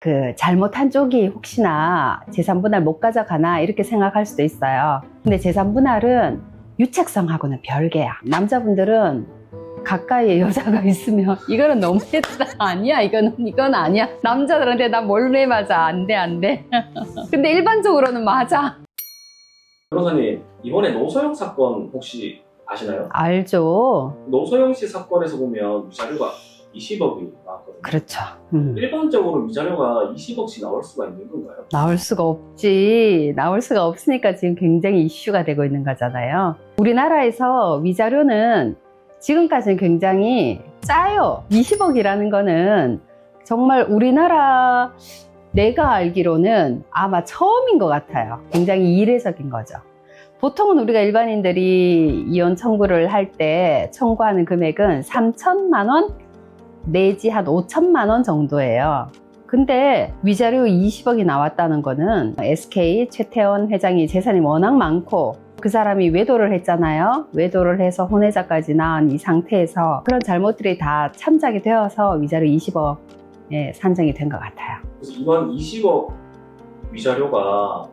그 잘못한 쪽이 혹시나 재산 분할 못 가져가나 이렇게 생각할 수도 있어요. 근데 재산 분할은 유책성하고는 별개야. 남자분들은 가까이에 여자가 있으면 이거는 너무 했다. 아니야, 이거는 이건 아니야. 남자들한테 나 몰래 맞아. 안 돼, 안 돼. 근데 일반적으로는 맞아. 변호사님 이번에 노소영 사건 혹시 아시나요? 알죠. 노소영 씨 사건에서 보면 위자료가 20억이 나왔거든요. 그렇죠. 음. 일반적으로 위자료가 20억씩 나올 수가 있는 건가요? 나올 수가 없지. 나올 수가 없으니까 지금 굉장히 이슈가 되고 있는 거잖아요. 우리나라에서 위자료는 지금까지는 굉장히 짜요. 20억이라는 거는 정말 우리나라 내가 알기로는 아마 처음인 것 같아요. 굉장히 이례적인 거죠. 보통은 우리가 일반인들이 이혼 청구를 할 때 청구하는 금액은 3천만 원 내지 한 5천만 원 정도예요. 근데 위자료 20억이 나왔다는 거는 SK 최태원 회장이 재산이 워낙 많고 그 사람이 외도를 했잖아요. 외도를 해서 혼외자까지 낳은 이 상태에서 그런 잘못들이 다 참작이 되어서 위자료 20억에 산정이 된 것 같아요. 그래서 이번 20억 위자료가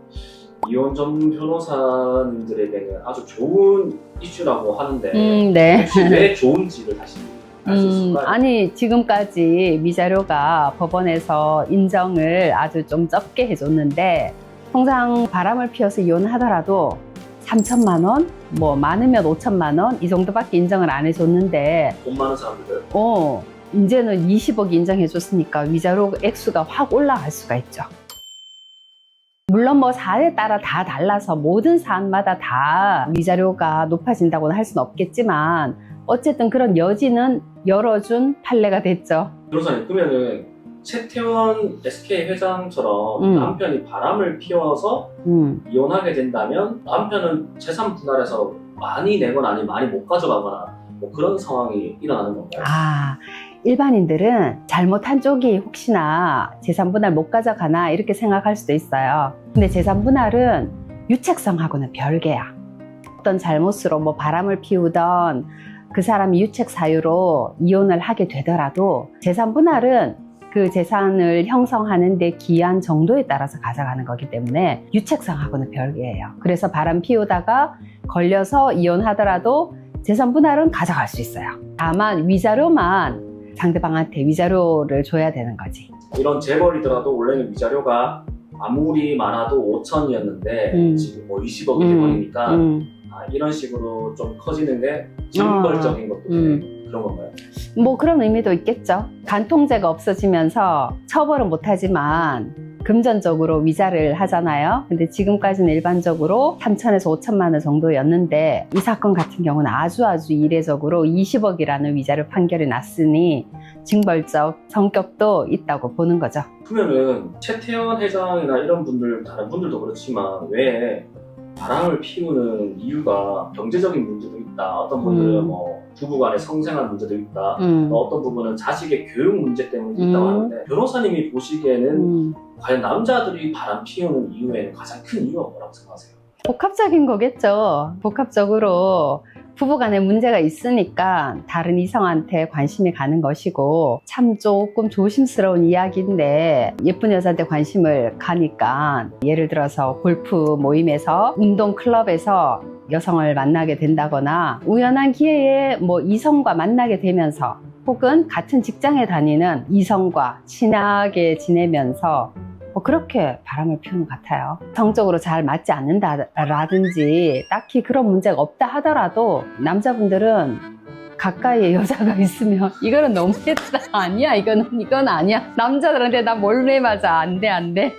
이혼 전문 변호사님들에게는 아주 좋은 이슈라고 하는데 음, 네. 혹시 왜 좋은지를 다시 음? 아니 지금까지 위자료가 법원에서 인정을 아주 좀 적게 해줬는데 통상 바람을 피워서 이혼하더라도 3천만 원, 뭐 많으면 5천만 원 이 정도밖에 인정을 안 해줬는데 돈 많은 사람들 어 이제는 20억 인정해줬으니까 위자료 액수가 확 올라갈 수가 있죠. 물론 뭐 사안에 따라 다 달라서 모든 사안마다 다 위자료가 높아진다고는 할 수는 없겠지만 어쨌든 그런 여지는 열어준 판례가 됐죠. 변호사님 그러면은 최태원 SK 회장처럼 음. 남편이 바람을 피워서 음. 이혼하게 된다면 남편은 재산 분할해서 많이 내거나 아니면 많이 못 가져가거나 뭐 그런 상황이 일어나는 건가요? 아, 일반인들은 잘못한 쪽이 혹시나 재산 분할 못 가져가나 이렇게 생각할 수도 있어요. 근데 재산 분할은 유책성하고는 별개야. 어떤 잘못으로 뭐 바람을 피우던 그 사람이 유책 사유로 이혼을 하게 되더라도 재산 분할은 그 재산을 형성하는 데 기한 정도에 따라서 가져가는 거기 때문에 유책성하고는 별개예요. 그래서 바람 피우다가 걸려서 이혼하더라도 재산 분할은 가져갈 수 있어요. 다만 위자료만 상대방한테 위자료를 줘야 되는 거지. 이런 재벌이더라도 원래는 위자료가 아무리 많아도 5천이었는데 음. 지금 뭐 20억이 음, 돼버리니까 음. 아, 이런 식으로 좀 커지는 게 징벌적인 것도 음. 그런 건가요? 뭐 그런 의미도 있겠죠. 간통죄가 없어지면서 처벌은 못하지만 금전적으로 위자를 하잖아요. 근데 지금까지는 일반적으로 3천에서 5천만 원 정도였는데 이 사건 같은 경우는 아주 아주 이례적으로 20억이라는 위자료 판결이 났으니 징벌적 성격도 있다고 보는 거죠. 그러면은 최태원 회장이나 이런 분들 다른 분들도 그렇지만 왜 바람을 피우는 이유가 경제적인 문제도 있다. 어떤 분들은 음. 뭐 부부 간의 성생활 문제도 있다. 음. 또 어떤 부분은 자식의 교육 문제 때문에 있다고 음. 하는데 변호사님이 보시기에는 음. 과연 남자들이 바람 피우는 이유에는 가장 큰 이유가 뭐라고 생각하세요? 복합적인 거겠죠. 복합적으로 부부간에 문제가 있으니까 다른 이성한테 관심이 가는 것이고 참 조금 조심스러운 이야기인데 예쁜 여자한테 관심을 가니까 예를 들어서 골프 모임에서 운동 클럽에서 여성을 만나게 된다거나 우연한 기회에 뭐 이성과 만나게 되면서 혹은 같은 직장에 다니는 이성과 친하게 지내면서 뭐 그렇게 바람을 피우는 것 같아요. 성적으로 잘 맞지 않는다라든지 딱히 그런 문제가 없다 하더라도 남자분들은 가까이에 여자가 있으면 이거는 너무했다. 아니야, 이거는 이건 아니야. 남자들한테 나 몰래 맞아. 안 돼, 안 돼.